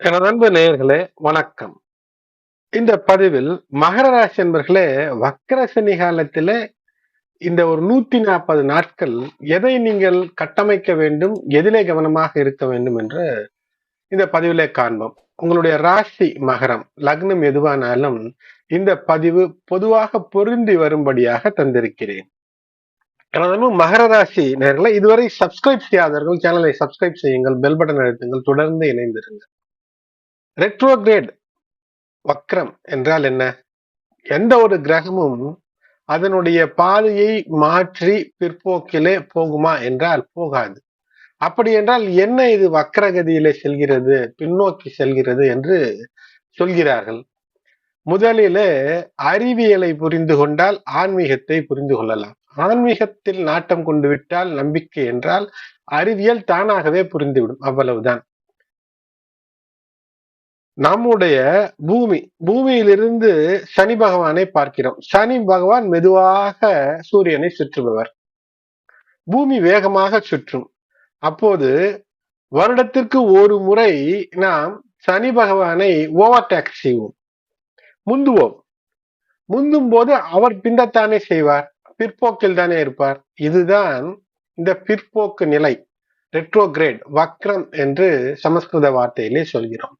எனது அன்பு நேயர்களே வணக்கம். இந்த பதிவில் மகர ராசி என்பர்களே வக்கர சனி இந்த ஒரு நூத்தி நாற்பது நாட்கள் எதை நீங்கள் கட்டமைக்க வேண்டும் எதிலே கவனமாக இருக்க வேண்டும் என்று இந்த பதிவிலே காண்போம். உங்களுடைய ராசி மகரம் லக்னம் எதுவானாலும் இந்த பதிவு பொதுவாக பொருந்தி வரும்படியாக தந்திருக்கிறேன். எனது மகர ராசி நேர்களை இதுவரை சப்ஸ்கிரைப் செய்யாதவர்கள் சேனலை சப்ஸ்கிரைப் செய்யுங்கள் பெல் பட்டன் அழுத்துங்கள் தொடர்ந்து இணைந்திருங்கள். ரெட்ரோகிரேட் வக்ரம் என்றால் என்ன? எந்த ஒரு கிரகமும் அதனுடைய பாதையை மாற்றி பிற்போக்கிலே போகுமா என்றால் போகாது. அப்படி என்றால் என்ன இது வக்கரகதியிலே செல்கிறது பின்னோக்கி செல்கிறது என்று சொல்கிறார்கள். முதலிலே அறிவியலை புரிந்து கொண்டால் ஆன்மீகத்தை புரிந்து கொள்ளலாம். ஆன்மீகத்தில் நாட்டம் கொண்டு விட்டால் நம்பிக்கை என்றால் அறிவியல் தானாகவே புரிந்துவிடும். அவ்வளவுதான். நம்முடைய பூமி பூமியிலிருந்து சனி பகவானை பார்க்கிறோம். சனி பகவான் மெதுவாக சூரியனை சுற்றுபவர். பூமி வேகமாக சுற்றும். அப்போது வருடத்திற்கு ஒரு முறை நாம் சனி பகவானை ஓவர்டேக் செய்வோம். முந்துவோம். முந்தும் போது அவர் பிந்தத்தானே செய்வார். பிற்போக்கில் தானே இருப்பார். இதுதான் இந்த பிற்போக்கு நிலை. ரெட்ரோகிரேட் வக்ரம் என்று சமஸ்கிருத வார்த்தையிலே சொல்கிறோம்.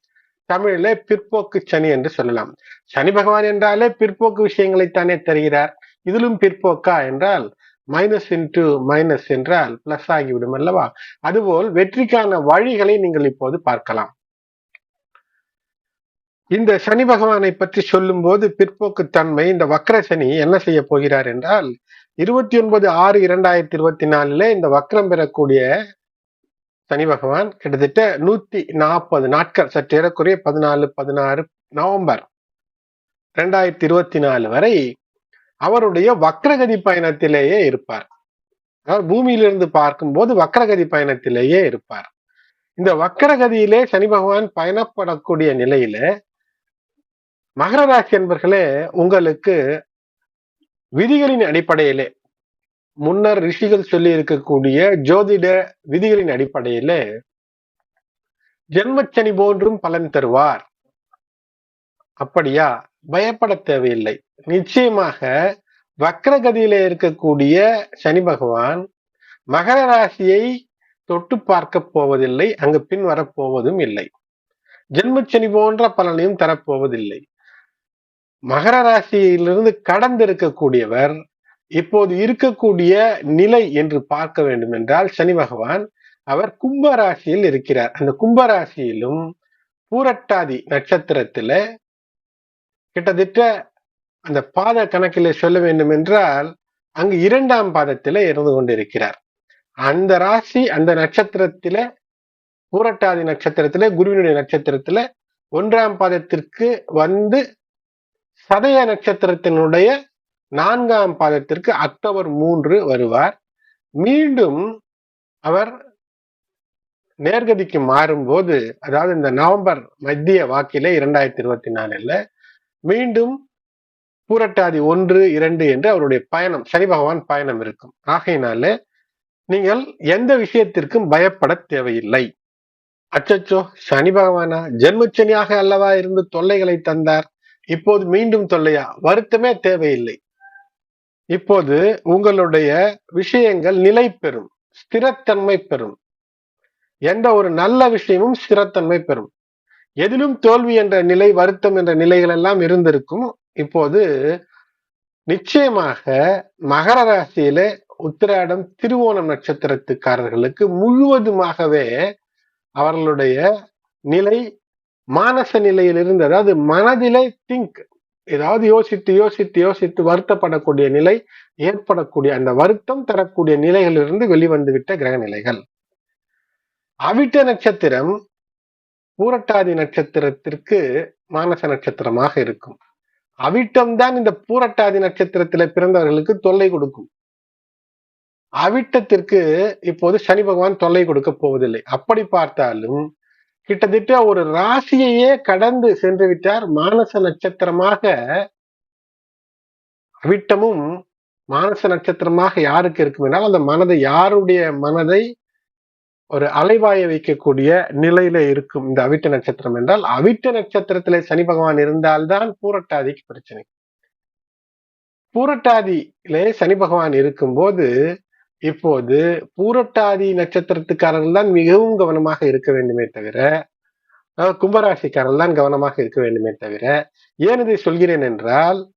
தமிழிலே பிற்போக்கு சனி என்று சொல்லலாம். சனி பகவான் என்றாலே பிற்போக்கு விஷயங்களைத்தானே தருகிறார். இதிலும் பிற்போக்கா என்றால் மைனஸ் இன்டு மைனஸ் என்றால் பிளஸ் ஆகிவிடும் அல்லவா? அதுபோல் வெற்றிக்கான வழிகளை நீங்கள் இப்போது பார்க்கலாம். இந்த சனி பகவானை பற்றி சொல்லும் போது பிற்போக்கு தன்மை இந்த வக்ர சனி என்ன செய்ய போகிறார் என்றால் இருபத்தி ஒன்பது ஆறு இரண்டாயிரத்தி இருபத்தி நாலுல இந்த வக்ரம் பெறக்கூடிய சனி பகவான் கிட்டத்தட்ட நூத்தி நாற்பது நாட்கள் சற்று ஏறக்குறைய பதினாலு பதினாறு நவம்பர் ரெண்டாயிரத்தி இருபத்தி நாலு வரை அவருடைய வக்ரகதி பயணத்திலேயே இருப்பார். அதாவது பூமியிலிருந்து பார்க்கும்போது வக்ரகதி பயணத்திலேயே இருப்பார். இந்த வக்கரகதியிலே சனி பகவான் பயணப்படக்கூடிய நிலையில மகர ராசி என்பர்களே உங்களுக்கு விதிகளின் அடிப்படையிலே முன்னர் ரிஷிகள் சொல்லி இருக்கக்கூடிய ஜோதிட விதிகளின் அடிப்படையில ஜென்மச்சனி போன்றும் பலன் தருவார். அப்படியா? பயப்பட தேவையில்லை. நிச்சயமாக வக்ரகதியில இருக்கக்கூடிய சனி பகவான் மகர ராசியை தொட்டு பார்க்க போவதில்லை அங்கு பின் வரப்போவதும் இல்லை. ஜென்மச்சனி போன்ற பலனையும் தரப்போவதில்லை. மகர ராசியிலிருந்து கடந்து இருக்கக்கூடியவர் இப்போது இருக்கக்கூடிய நிலை என்று பார்க்க வேண்டும் என்றால் சனி பகவான் அவர் கும்ப ராசியில் இருக்கிறார். அந்த கும்ப ராசியிலும் பூரட்டாதி நட்சத்திரத்துல கிட்டத்தட்ட அந்த பாத கணக்கில் சொல்ல வேண்டும் என்றால் அங்கு இரண்டாம் பாதத்தில இருந்து கொண்டிருக்கிறார். அந்த ராசி அந்த நட்சத்திரத்தில பூரட்டாதி நட்சத்திரத்துல குருவினுடைய நட்சத்திரத்துல ஒன்றாம் பாதத்திற்கு வந்து சதய நட்சத்திரத்தினுடைய நான்காம் பாதத்திற்கு அக்டோபர் மூன்று வருவார். மீண்டும் அவர் நேர்கதிக்கு மாறும்போது அதாவது இந்த நவம்பர் மத்திய வாக்கிலே இரண்டாயிரத்தி இருபத்தி நாலுல மீண்டும் பூரட்டாதி ஒன்று இரண்டு என்று அவருடைய பயணம் சனி பகவான் பயணம் இருக்கும். ஆகையினால நீங்கள் எந்த விஷயத்திற்கும் பயப்பட தேவையில்லை. அச்சச்சோ சனி பகவானா ஜென்மச்சனியாக அல்லவா இருந்து தொல்லைகளை தந்தார். இப்போது மீண்டும் தொல்லையா? வருத்தமே தேவையில்லை. இப்போது உங்களுடைய விஷயங்கள் நிலை பெறும் ஸ்திரத்தன்மை பெறும். எந்த ஒரு நல்ல விஷயமும் ஸ்திரத்தன்மை பெறும். எதிலும் தோல்வி என்ற நிலை வருத்தம் என்ற நிலைகள் எல்லாம் இருந்திருக்கும். இப்போது நிச்சயமாக மகர ராசியில உத்திராடம் திருவோணம் நட்சத்திரத்துக்காரர்களுக்கு முழுவதுமாகவே அவர்களுடைய நிலை மானச நிலையிலிருந்து அதாவது மனதிலே திங்க் ஏதாவது யோசித்து யோசித்து யோசித்து வருத்தப்படக்கூடிய நிலை ஏற்படக்கூடிய அந்த வருத்தம் தரக்கூடிய நிலைகளிலிருந்து வெளிவந்துவிட்ட கிரக நிலைகள் அவிட்ட நட்சத்திரம் பூரட்டாதி நட்சத்திரத்திற்கு மானச நட்சத்திரமாக இருக்கும். அவிட்டம் தான் இந்த பூரட்டாதி நட்சத்திரத்தில பிறந்தவர்களுக்கு தொல்லை கொடுக்கும். அவிட்டத்திற்கு இப்போது சனி பகவான் தொல்லை கொடுக்க போவதில்லை. அப்படி பார்த்தாலும் கிட்டத்தட்ட ஒரு ராசியையே கடந்து சென்று விட்டார் மானச நட்சத்திரமாக. அவிட்டமும் மானச நட்சத்திரமாக யாருக்கு இருக்கும் என்றால் அந்த மனதை யாருடைய மனதை ஒரு அலைவாய வைக்கக்கூடிய நிலையில இருக்கும் இந்த அவிட்ட நட்சத்திரம் என்றால் அவிட்ட நட்சத்திரத்திலே சனி பகவான் இருந்தால்தான் பூரட்டாதிக்கு பிரச்சனை. பூரட்டாதியிலே சனி பகவான் இருக்கும்போது இப்போது பூரட்டாதி நட்சத்திரத்துக்காரர்கள் தான் மிகவும் கவனமாக இருக்க வேண்டுமே தவிர கும்பராசிக்காரர்கள் தான் கவனமாக இருக்க வேண்டுமே தவிர ஏன் இதை சொல்கிறேன் என்றால்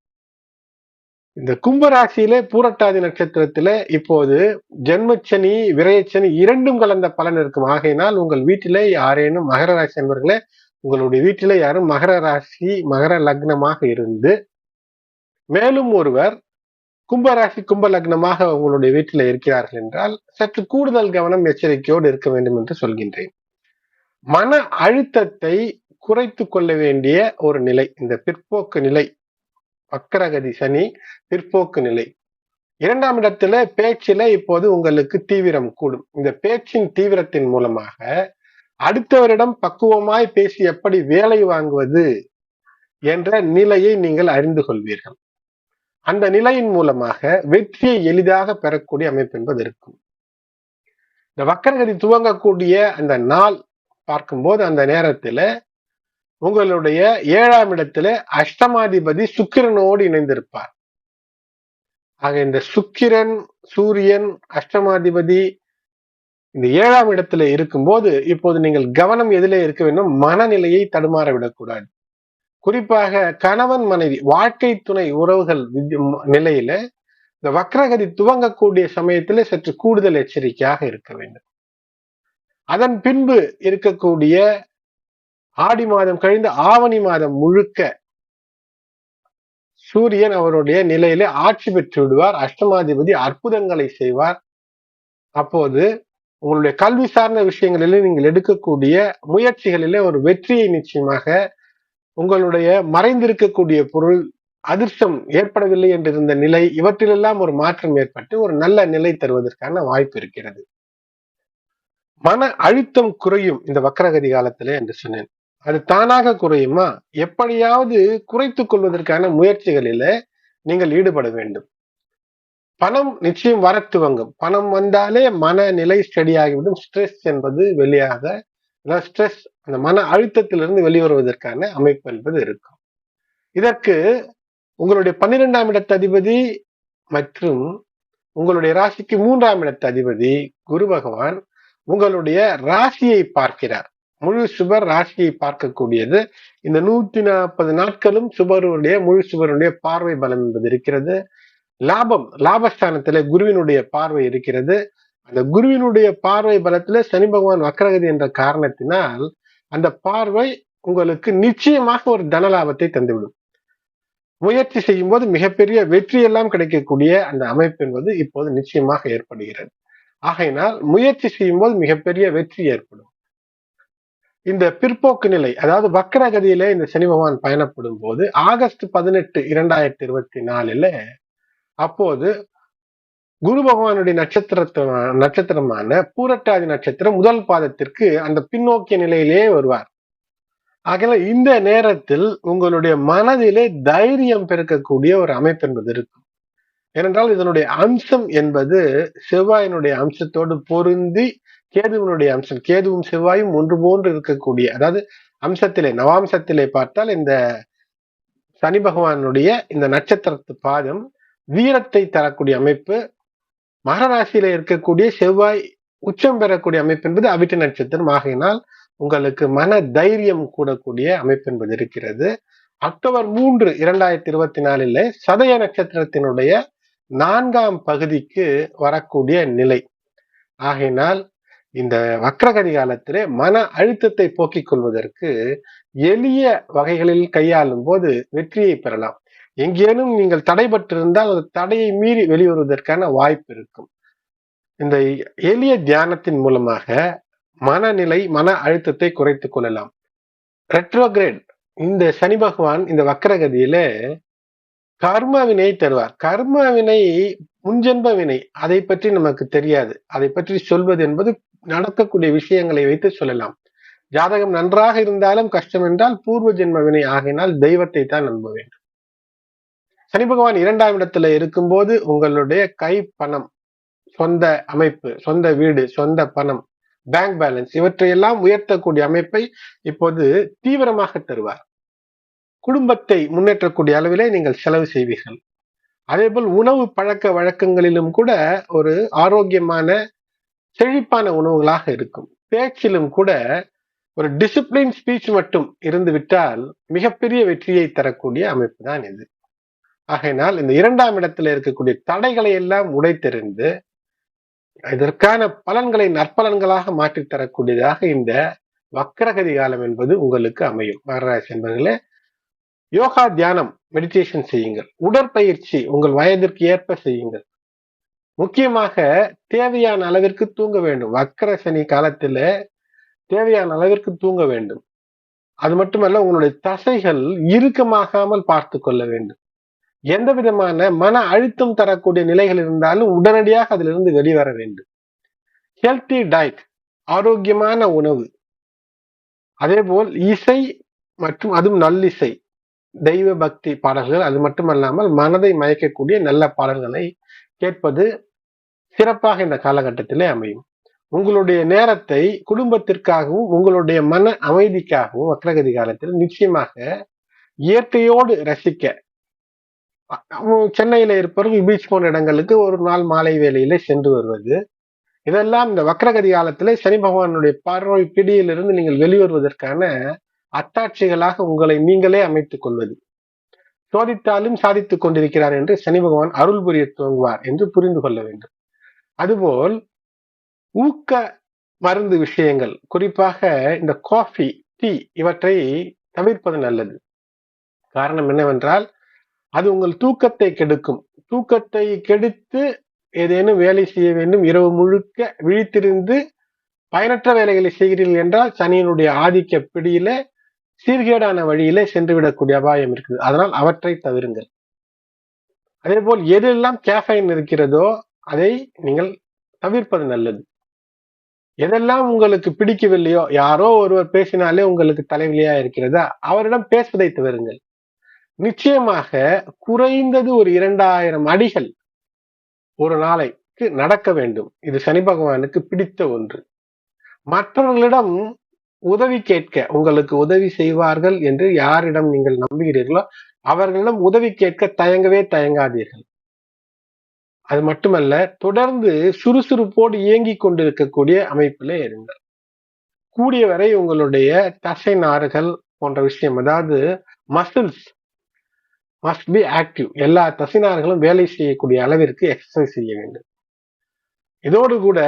இந்த கும்பராசியிலே பூரட்டாதி நட்சத்திரத்துல இப்போது ஜென்மச்சனி விரயச்சனி இரண்டும் கலந்த பலன் இருக்கும். ஆகையினால் உங்கள் வீட்டிலே யாரேனும் மகர ராசி என்பவர்களே உங்களுடைய வீட்டில யாரும் மகர ராசி மகர லக்னமாக இருந்து மேலும் ஒருவர் கும்பராசி கும்ப லக்னமாக உங்களுடைய வீட்டில் இருக்கிறார்கள் என்றால் சற்று கூடுதல் கவனம் எச்சரிக்கையோடு இருக்க வேண்டும் என்று சொல்கின்றேன். மன அழுத்தத்தை குறைத்து கொள்ள வேண்டிய ஒரு நிலை இந்த பிற்போக்கு நிலை வக்கரகதி சனி பிற்போக்கு நிலை. இரண்டாம் இடத்துல பேச்சில இப்போது உங்களுக்கு தீவிரம் கூடும். இந்த பேச்சின் தீவிரத்தின் மூலமாக அடுத்தவரிடம் பக்குவமாய் பேசி எப்படி வேலை வாங்குவது என்ற நிலையை நீங்கள் அறிந்து கொள்வீர்கள். அந்த நிலையின் மூலமாக வெற்றியை எளிதாக பெறக்கூடிய அமைப்பு என்பது இருக்கும். இந்த வக்கரகதி துவங்கக்கூடிய அந்த நாள் பார்க்கும்போது அந்த நேரத்துல உங்களுடைய ஏழாம் இடத்துல அஷ்டமாதிபதி சுக்கிரனோடு இணைந்திருப்பார். ஆக இந்த சுக்கிரன் சூரியன் அஷ்டமாதிபதி இந்த ஏழாம் இடத்துல இருக்கும்போது இப்போது நீங்கள் கவனம் எதிலே இருக்க வேண்டும். மனநிலையை தடுமாற விடக்கூடாது. குறிப்பாக கணவன் மனைவி வாழ்க்கை துணை உறவுகள் நிலையில இந்த வக்ரகதி துவங்கக்கூடிய சமயத்துல சற்று கூடுதல் எச்சரிக்கையாக இருக்க வேண்டும். அதன் பின்பு இருக்கக்கூடிய ஆடி மாதம் கழிந்த ஆவணி மாதம் முழுக்க சூரியன் அவருடைய நிலையிலே ஆட்சி பெற்று விடுவார் அஷ்டமாதிபதி அற்புதங்களை செய்வார். அப்போது உங்களுடைய கல்வி சார்ந்த விஷயங்களிலே நீங்கள் எடுக்கக்கூடிய முயற்சிகளிலே ஒரு வெற்றியை நிச்சயமாக உங்களுடைய மறைந்திருக்கக்கூடிய பொருள் அதிர்ஷ்டம் ஏற்படவில்லை என்றிருந்த நிலை இவற்றிலெல்லாம் ஒரு மாற்றம் ஏற்பட்டு ஒரு நல்ல நிலை தருவதற்கான வாய்ப்பு இருக்கிறது. மன அழுத்தம் குறையும் இந்த வக்கரகதி காலத்திலே என்று சொன்னேன். அது தானாக குறையுமா? எப்படியாவது குறைத்துக் கொள்வதற்கான முயற்சிகளில நீங்கள் ஈடுபட வேண்டும். பணம் நிச்சயம் வர துவங்கும். பணம் வந்தாலே மனநிலை ஸ்டடி ஆகிவிடும். ஸ்ட்ரெஸ் என்பது வெளியாக ஸ்ட்ரெஸ் அந்த மன அழுத்தத்திலிருந்து வெளிவருவதற்கான அமைப்பு என்பது இருக்கும். இதற்கு உங்களுடைய பன்னிரெண்டாம் இடத்து அதிபதி மற்றும் உங்களுடைய ராசிக்கு மூன்றாம் இடத்து அதிபதி குரு பகவான் உங்களுடைய ராசியை பார்க்கிறார். முழு சுபர் ராசியை பார்க்கக்கூடியது. இந்த நூத்தி நாற்பது நாட்களும் சுபருடைய முழு சுபருடைய பார்வை பலம் என்பது இருக்கிறது. லாபம் லாபஸ்தானத்துல குருவினுடைய பார்வை இருக்கிறது. அந்த குருவினுடைய பார்வை பலத்துல சனி பகவான் வக்ரகதி என்ற காரணத்தினால் அந்த பார்வை உங்களுக்கு நிச்சயமாக ஒரு தன லாபத்தை தந்துவிடும். முயற்சி செய்யும் போது மிகப்பெரிய வெற்றி எல்லாம் கிடைக்கக்கூடிய அந்த அமைப்பு என்பது இப்போது நிச்சயமாக ஏற்படுகிறது. ஆகையினால் முயற்சி செய்யும் போது மிகப்பெரிய வெற்றி ஏற்படும். இந்த பிற்போக்கு நிலை அதாவது வக்கரகதியில இந்த சனி பகவான் பயணப்படும் போது ஆகஸ்ட் பதினெட்டு இரண்டாயிரத்தி இருபத்தி நாலுல அப்போது குரு பகவானுடைய நட்சத்திரத்தை நட்சத்திரமான பூரட்டாதி நட்சத்திரம் முதல் பாதத்திற்கு அந்த பின்னோக்கிய நிலையிலேயே வருவார். ஆகல இந்த நேரத்தில் உங்களுடைய மனதிலே தைரியம் பெருக்கக்கூடிய ஒரு அமைப்பு என்பது இருக்கும். ஏனென்றால் இதனுடைய அம்சம் என்பது செவ்வாயினுடைய அம்சத்தோடு பொருந்தி கேதுவனுடைய அம்சம். கேதுவும் செவ்வாயும் ஒன்று போன்று இருக்கக்கூடிய அதாவது அம்சத்திலே நவாம்சத்திலே பார்த்தால் இந்த சனி பகவானுடைய இந்த நட்சத்திரத்து பாதம் வீரத்தை தரக்கூடிய அமைப்பு மகராசியில இருக்கக்கூடிய செவ்வாய் உச்சம் பெறக்கூடிய அமைப்பு என்பது அவிட்ட நட்சத்திரம். ஆகையினால் உங்களுக்கு மன தைரியம் கூடக்கூடிய அமைப்பு என்பது இருக்கிறது. அக்டோபர் மூன்று இரண்டாயிரத்தி இருபத்தி நாலில் சதய நட்சத்திரத்தினுடைய நான்காம் பகுதிக்கு வரக்கூடிய நிலை. ஆகையினால் இந்த வக்ரகதி காலத்திலே மன அழுத்தத்தை போக்கிக் கொள்வதற்கு எளிய வகைகளில் கையாளும் போது வெற்றியை பெறலாம். எங்கேனும் நீங்கள் தடைபட்டிருந்தால் அந்த தடையை மீறி வெளிவருவதற்கான வாய்ப்பு இருக்கும். இந்த எளிய தியானத்தின் மூலமாக மனநிலை மன அழுத்தத்தை குறைத்துக் கொள்ளலாம். ரெட்ரோகிரேட் இந்த சனி பகவான் இந்த வக்கரகதியில கர்ம வினை தருவார். கர்ம வினை முன்ஜென்ப வினை அதை பற்றி நமக்கு தெரியாது. அதை பற்றி சொல்வது என்பது நடக்கக்கூடிய விஷயங்களை வைத்து சொல்லலாம். ஜாதகம் நன்றாக இருந்தாலும் கஷ்டம் என்றால் பூர்வ ஜென்ம வினை ஆகினால் தெய்வத்தை தான் நம்ப வேண்டும். சனி பகவான் இரண்டாம் இடத்துல இருக்கும்போது உங்களுடைய கை பணம் சொந்த அமைப்பு சொந்த வீடு சொந்த பணம் பேங்க் பேலன்ஸ் இவற்றையெல்லாம் உயர்த்தக்கூடிய அமைப்பை இப்போது தீவிரமாக தருவார். குடும்பத்தை முன்னேற்றக்கூடிய அளவிலே நீங்கள் செலவு செய்வீர்கள். அதேபோல் உணவு பழக்க வழக்கங்களிலும் கூட ஒரு ஆரோக்கியமான செழிப்பான உணவுகளாக இருக்கும். பேச்சிலும் கூட ஒரு டிசிப்ளின் ஸ்பீச் மட்டும் இருந்துவிட்டால் மிகப்பெரிய வெற்றியை தரக்கூடிய அமைப்பு தான் இது. ஆகையினால் இந்த இரண்டாம் இடத்துல இருக்கக்கூடிய தடைகளை எல்லாம் உடைத்தெறிந்து இதற்கான பலன்களை நற்பலன்களாக மாற்றித்தரக்கூடியதாக இந்த வக்கரகதி காலம் என்பது உங்களுக்கு அமையும். மகராசி என்பர்களே யோகா தியானம் மெடிடேஷன் செய்யுங்கள். உடற்பயிற்சி உங்கள் வயதிற்கு ஏற்ப செய்யுங்கள். முக்கியமாக தேவையான அளவிற்கு தூங்க வேண்டும். வக்கர சனி காலத்துல தேவையான அளவிற்கு தூங்க வேண்டும். அது மட்டுமல்ல உங்களுடைய தசைகள் இறுக்கமாகாமல் பார்த்து கொள்ள வேண்டும். எந்த விதமான மன அழுத்தம் தரக்கூடிய நிலைகள் இருந்தாலும் உடனடியாக அதிலிருந்து வெளிவர வேண்டும். ஹெல்த்தி டயட் ஆரோக்கியமான உணவு. அதேபோல் இசை மற்றும் அதுவும் நல்லிசை தெய்வ பக்தி பாடல்கள் அது மட்டுமல்லாமல் மனதை மயக்கக்கூடிய நல்ல பாடல்களை கேட்பது சிறப்பாக இந்த காலகட்டத்திலே அமையும். உங்களுடைய நேரத்தை குடும்பத்திற்காகவும் உங்களுடைய மன அமைதிக்காகவும் வக்ரகதி காலத்தில் நிச்சயமாக இயற்கையோடு ரசிக்க சென்னையில இருப்பவர்கள் பீச் போன இடங்களுக்கு ஒரு நாள் மாலை வேலையில சென்று வருவது. இதெல்லாம் இந்த வக்ரகதி காலத்துல சனி பகவானுடைய பார்வை பிடியிலிருந்து நீங்கள் வெளிவருவதற்கான அத்தாட்சிகளாக உங்களை நீங்களே அமைத்துக் கொள்வது. சோதித்தாலும் சாதித்துக் கொண்டிருக்கிறார் என்று சனி பகவான் அருள் புரிய துவங்குவார் என்று புரிந்து கொள்ள வேண்டும். அதுபோல் ஊக்க மருந்து விஷயங்கள் குறிப்பாக இந்த காஃபி டீ இவற்றை தவிர்ப்பது நல்லது. காரணம் என்னவென்றால் அது உங்கள் தூக்கத்தை கெடுக்கும். தூக்கத்தை கெடுத்து ஏதேனும் வேலை செய்ய வேண்டும். இரவு முழுக்க விழித்திருந்து பயனற்ற வேலைகளை செய்கிறீர்கள் என்றால் சனியினுடைய ஆதிக்க பிடியில சீர்கேடான வழியிலே சென்றுவிடக்கூடிய அபாயம் இருக்குது. அதனால் அவற்றை தவிருங்கள். அதே போல் எதெல்லாம் கேஃபைன் இருக்கிறதோ அதை நீங்கள் தவிர்ப்பது நல்லது. எதெல்லாம் உங்களுக்கு பிடிக்கவில்லையோ யாரோ ஒருவர் பேசினாலே உங்களுக்கு தலைவலியா இருக்கிறதா அவரிடம் பேசுவதை தவிருங்கள். நிச்சயமாக குறைந்தது ஒரு இரண்டாயிரம் அடிகள் ஒரு நாளைக்கு நடக்க வேண்டும். இது சனி பகவானுக்கு பிடித்த ஒன்று. மற்றவர்களிடம் உதவி கேட்க உங்களுக்கு உதவி செய்வார்கள் என்று யாரிடம் நீங்கள் நம்புகிறீர்களோ அவர்களிடம் உதவி கேட்க தயங்கவே தயங்காதீர்கள். அது மட்டுமல்ல தொடர்ந்து சுறுசுறுப்போடு இயங்கி கொண்டிருக்கக்கூடிய அமைப்பிலே இருங்கள். கூடிய வரை உங்களுடைய தசை நாறுகள் போன்ற விஷயம் அதாவது மசில்ஸ் மஸ்ட் பி ஆக்டிவ் எல்லா தசினார்களும் வேலை செய்யக்கூடிய அளவிற்கு எக்ஸசைஸ் செய்ய வேண்டும். இதோடு கூட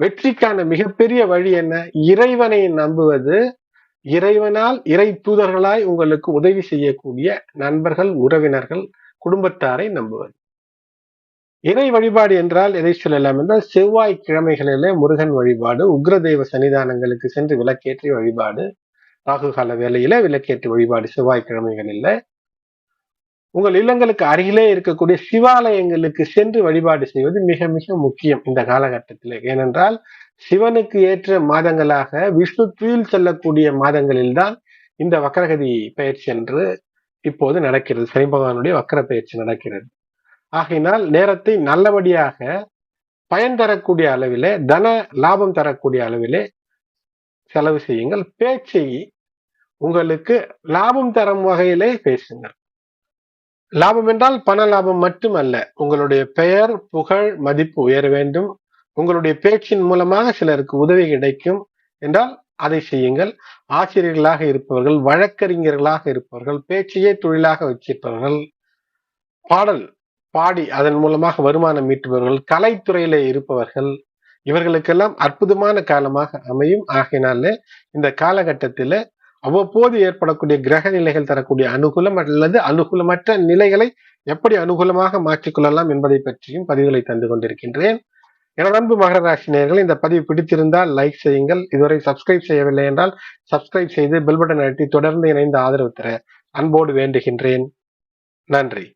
வெற்றிக்கான மிகப்பெரிய வழி என்ன? இறைவனை நம்புவது. இறைவனால் இறை தூதர்களாய் உங்களுக்கு உதவி செய்யக்கூடிய நண்பர்கள் உறவினர்கள் குடும்பத்தாரை நம்புவது. இறை வழிபாடு என்றால் எதை சொல்லலாம் என்றால் செவ்வாய் கிழமைகளிலே முருகன் வழிபாடு உக்ரதெய்வ சன்னிதானங்களுக்கு சென்று விளக்கேற்றி வழிபாடு ராகுகால வேலையில விளக்கேற்றி வழிபாடு செவ்வாய்க்கிழமைகளில். உங்கள் இல்லங்களுக்கு அருகிலே இருக்கக்கூடிய சிவாலயங்களுக்கு சென்று வழிபாடு செய்வது மிக மிக முக்கியம் இந்த காலகட்டத்தில். ஏனென்றால் சிவனுக்கு ஏற்ற மாதங்களாக விஷ்ணு துயில் செல்லக்கூடிய மாதங்களில் தான் இந்த வக்கரகதி பயிற்சி என்று இப்போது நடக்கிறது. சனி பகவானுடைய வக்கர பயிற்சி நடக்கிறது. ஆகையினால் நேரத்தை நல்லபடியாக பயன் தரக்கூடிய அளவிலே தன லாபம் தரக்கூடிய அளவிலே செலவு செய்யுங்கள். பேச்சை உங்களுக்கு லாபம் தரும் வகையிலே பேசுங்கள். லாபம் என்றால் பண லாபம் மட்டுமல்ல உங்களுடைய பெயர் புகழ் மதிப்பு உயர வேண்டும். உங்களுடைய பேச்சின் மூலமாக சிலருக்கு உதவி கிடைக்கும். என்றால் அதை செய்யுங்கள். ஆசிரியர்களாக இருப்பவர்கள் வழக்கறிஞர்களாக இருப்பவர்கள் பேச்சையே தொழிலாக வச்சிருப்பவர்கள் பாடல் பாடி அதன் மூலமாக வருமானம் ஈட்டுபவர்கள் கலைத்துறையில இருப்பவர்கள் இவர்களுக்கெல்லாம் அற்புதமான காலமாக அமையும். ஆகையினால இந்த காலகட்டத்தில அவ்வப்போது ஏற்படக்கூடிய கிரக நிலைகள் தரக்கூடிய அனுகூலம் அல்லது அனுகூலமற்ற நிலைகளை எப்படி அனுகூலமாக மாற்றிக்கொள்ளலாம் என்பதை பற்றியும் பதிவுகளை தந்து கொண்டிருக்கின்றேன். எனது அன்பு மகர ராசி நேர்கள் இந்த பதிவு பிடித்திருந்தால் லைக் செய்யுங்கள். இதுவரை சப்ஸ்கிரைப் செய்யவில்லை என்றால் சப்ஸ்கிரைப் செய்து பெல் பட்டன் அழுத்தி தொடர்ந்து இணைந்து ஆதரவு தர அன்போடு வேண்டுகின்றேன். நன்றி.